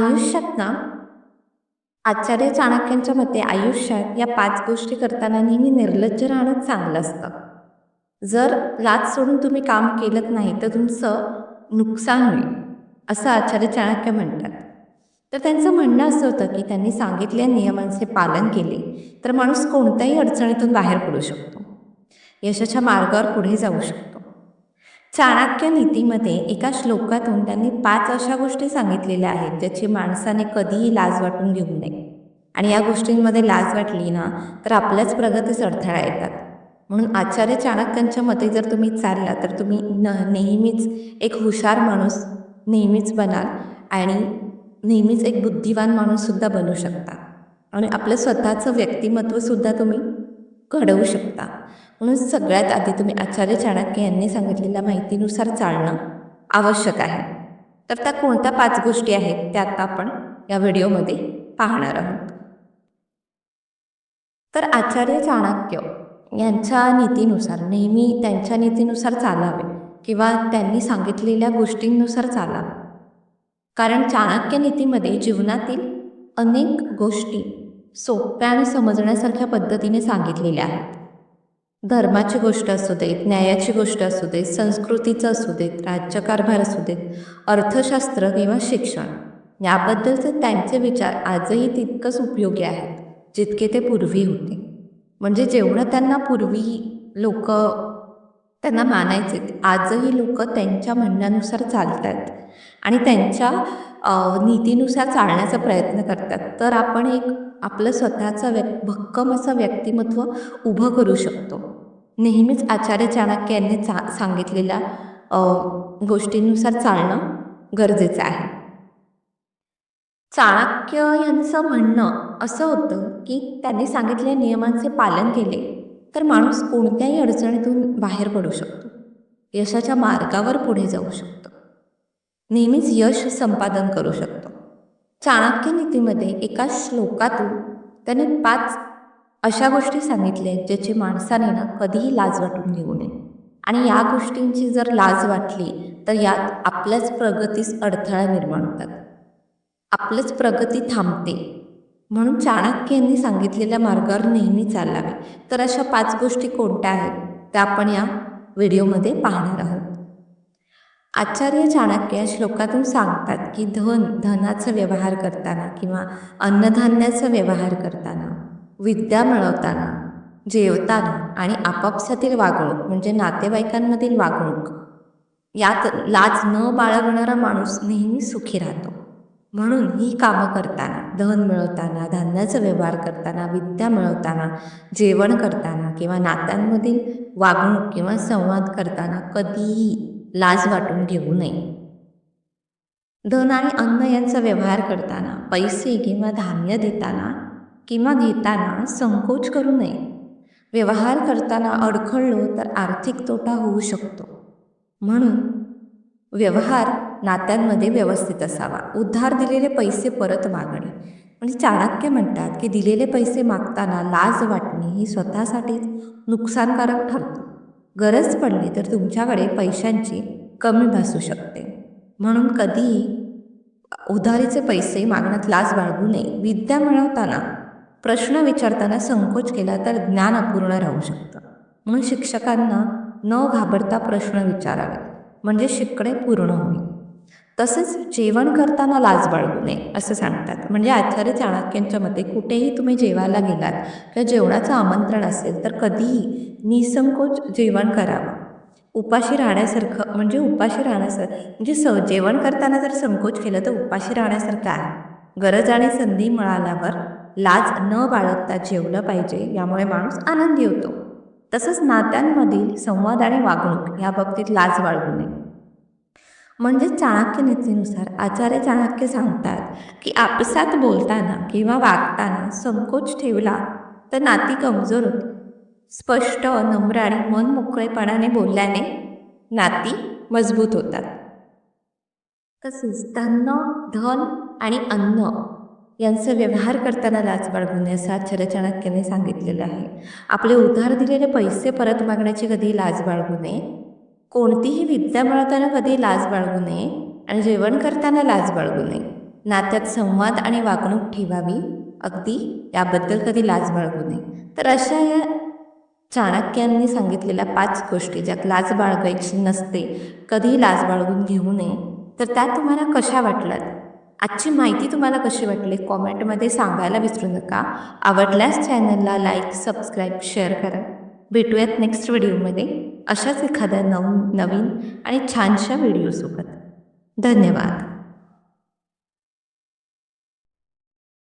आयुष्यात ना आचार्य चाणक्यांच्या मते आयुष्यात या पाच गोष्टी करताना नेहमी निर्लज्ज राहणं चांगलं असतं. जर लाच सोडून तुम्ही काम केलं नाही तर तुमचं नुकसान होईल असं आचार्य चाणक्य म्हणतात. तर त्यांचं म्हणणं असं होतं की त्यांनी सांगितलेल्या नियमांचे पालन केले तर माणूस कोणत्याही अडचणीतून बाहेर पडू शकतो. यशाच्या मार्गावर पुढे जाऊ शकतो. चाणक्य नीतीमध्ये एका श्लोकातून त्यांनी पाच अशा गोष्टी सांगितलेल्या आहेत ज्याची माणसाने कधीही लाज वाटून घेऊ नये. आणि या गोष्टींमध्ये लाज वाटली ना तर आपल्याच प्रगतीस अडथळा येतात. म्हणून आचार्य चाणक्यांच्या मते जर तुम्ही चालला तर तुम्ही न नेहमीच एक हुशार माणूस नेहमीच बनाल आणि नेहमीच एक बुद्धिवान माणूससुद्धा बनू शकता. आणि आपलं स्वतःचं व्यक्तिमत्वसुद्धा तुम्ही घडवू शकता. म्हणून सगळ्यात आधी तुम्ही आचार्य चाणक्य यांनी सांगितलेल्या माहितीनुसार चालणं आवश्यक आहे. तर त्या कोणत्या पाच गोष्टी आहेत त्या आता आपण या व्हिडिओमध्ये पाहणार आहोत. तर आचार्य चाणक्य यांच्या नीतीनुसार नेहमी त्यांच्या नीतीनुसार चालावे किंवा त्यांनी सांगितलेल्या गोष्टींनुसार चालावे. कारण चाणक्य नीतीमध्ये जीवनातील अनेक गोष्टी सोप्या आणि समजण्यासारख्या पद्धतीने सांगितलेल्या आहेत. धर्माची गोष्ट असू देत न्यायाची गोष्ट असू देत संस्कृतीचं असू देत राज्यकारभार असू देत अर्थशास्त्र किंवा शिक्षण याबद्दलचे त्यांचे विचार आजही तितकंच उपयोगी आहेत जितके ते पूर्वी होते. म्हणजे जेवढं त्यांना पूर्वी लोक त्यांना मानायचे आजही लोक त्यांच्या म्हणण्यानुसार चालतात आणि त्यांच्या नीतीनुसार चालण्याचा प्रयत्न करतात. तर आपण एक आपलं स्वतःचं व्यक् भक्कम असं व्यक्तिमत्व उभं करू शकतो. नेहमीच आचार्य चाणक्य यांनी चा सांगितलेल्या गोष्टींनुसार चालणं गरजेचं आहे. चाणक्य यांचं म्हणणं असं होतं की त्यांनी सांगितलेल्या नियमांचे पालन केले तर माणूस कोणत्याही अडचणीतून बाहेर पडू शकतो. यशाच्या मार्गावर पुढे जाऊ शकतो. नेहमीच यश संपादन करू शकतो. चाणक्य नीतीमध्ये एका श्लोकातून त्याने पाच अशा गोष्टी सांगितल्या आहेत ज्याची माणसाने ना कधीही लाज वाटून घेऊ नये. आणि या गोष्टींची जर लाज वाटली तर यात आपल्याच प्रगतीस अडथळा निर्माण होतात. आपलंच प्रगती थांबते. म्हणून चाणक्य यांनी सांगितलेल्या मार्गावर नेहमी चालावे. तर अशा पाच गोष्टी कोणत्या आहेत त्या आपण या व्हिडिओमध्ये पाहणार आहोत. आचार्य चाणक्य या श्लोकातून सांगतात की धन धनाचा व्यवहार करताना किंवा अन्नधान्याचा व्यवहार करताना विद्या मिळवताना जेवताना आणि आपापसातील वागणूक म्हणजे नातेवाईकांमधील वागणूक यात लाज न बाळगणारा माणूस नेहमी सुखी राहतो. म्हणून ही कामं करताना धन मिळवताना धान्याचा व्यवहार करताना विद्या मिळवताना जेवण करताना किंवा नात्यांमधील वागणूक किंवा संवाद करताना कधीही लाज वाटून घेऊ नये. धन आणि अन्न यांचा व्यवहार करताना पैसे किंवा धान्य देताना किंवा घेताना संकोच करू नये. व्यवहार करताना अडखळलो तर आर्थिक तोटा होऊ शकतो. म्हणून व्यवहार नात्यांमध्ये व्यवस्थित असावा. उद्धार दिलेले पैसे परत मागणे. म्हणजे चाणक्य म्हणतात की दिलेले पैसे मागताना लाज वाटणे ही स्वतःसाठीच नुकसानकारक ठरतो. गरज पडली तर तुमच्याकडे पैशांची कमी भासू शकते. म्हणून कधीही उधारीचे पैसे मागण्यात लाज बाळगू नये. विद्या मिळवताना प्रश्न विचारताना संकोच केला तर ज्ञान अपूर्ण राहू शकतं. म्हणून शिक्षकांना न घाबरता प्रश्न विचारावे. म्हणजे शिकणे पूर्ण होईल. तसेच जेवण करताना लाज बाळगू नये असं सांगतात. म्हणजे आचार्य चाणक्यांच्या मते कुठेही तुम्ही जेवायला गेलात किंवा जेवणाचं आमंत्रण असेल तर कधीही निसंकोच जेवण करावं. उपाशी राहण्यासारखं म्हणजे उपाशी राहण्यासारखं म्हणजे स जेवण करताना जर संकोच केलं तर उपाशी राहण्यासारखं आहे. गरज आणि संधी मिळाल्यावर लाज न बाळगता जेवलं पाहिजे यामुळे माणूस आनंदी होतो. तसंच नात्यांमधील संवाद आणि वागणूक या बाबतीत लाज बाळगू नये. म्हणजे चाणक्य नीतीनुसार आचार्य चाणक्य सांगतात की आपसात बोलताना किंवा वागताना संकोच ठेवला तर नाती कमजोर होते. स्पष्ट नम्र आणि मन मोकळेपणाने बोलल्याने नाती मजबूत होतात. तसेच त्यांना धन आणि अन्न यांचा व्यवहार करताना लाच बाळगू नये असं आचार्य चाणक्याने सांगितलेलं आहे. आपले उधार दिलेले पैसे परत मागण्याची कधी लाज बाळगू नये कोणतीही विद्या मिळवताना कधी लाज बाळगू नये आणि जेवण करताना लाज बाळगू नये. नात्यात संवाद आणि वागणूक ठेवावी अगदी याबद्दल कधी लाज बाळगू नये. तर अशा या चाणक्यांनी सांगितलेल्या पाच गोष्टी ज्यात लाज बाळगायची नसते कधीही लाज बाळगून घेऊ नये. तर त्या तुम्हाला कशा वाटल्यात? आजची माहिती तुम्हाला कशी वाटली? कॉमेंटमध्ये सांगायला विसरू नका. आवडल्यास चॅनलला लाईक सबस्क्राईब शेअर करा. भेटूयात नेक्स्ट व्हिडिओमध्ये. अशाच एखाद्या नव नवीन आणि छानशा व्हिडिओसोबत. धन्यवाद.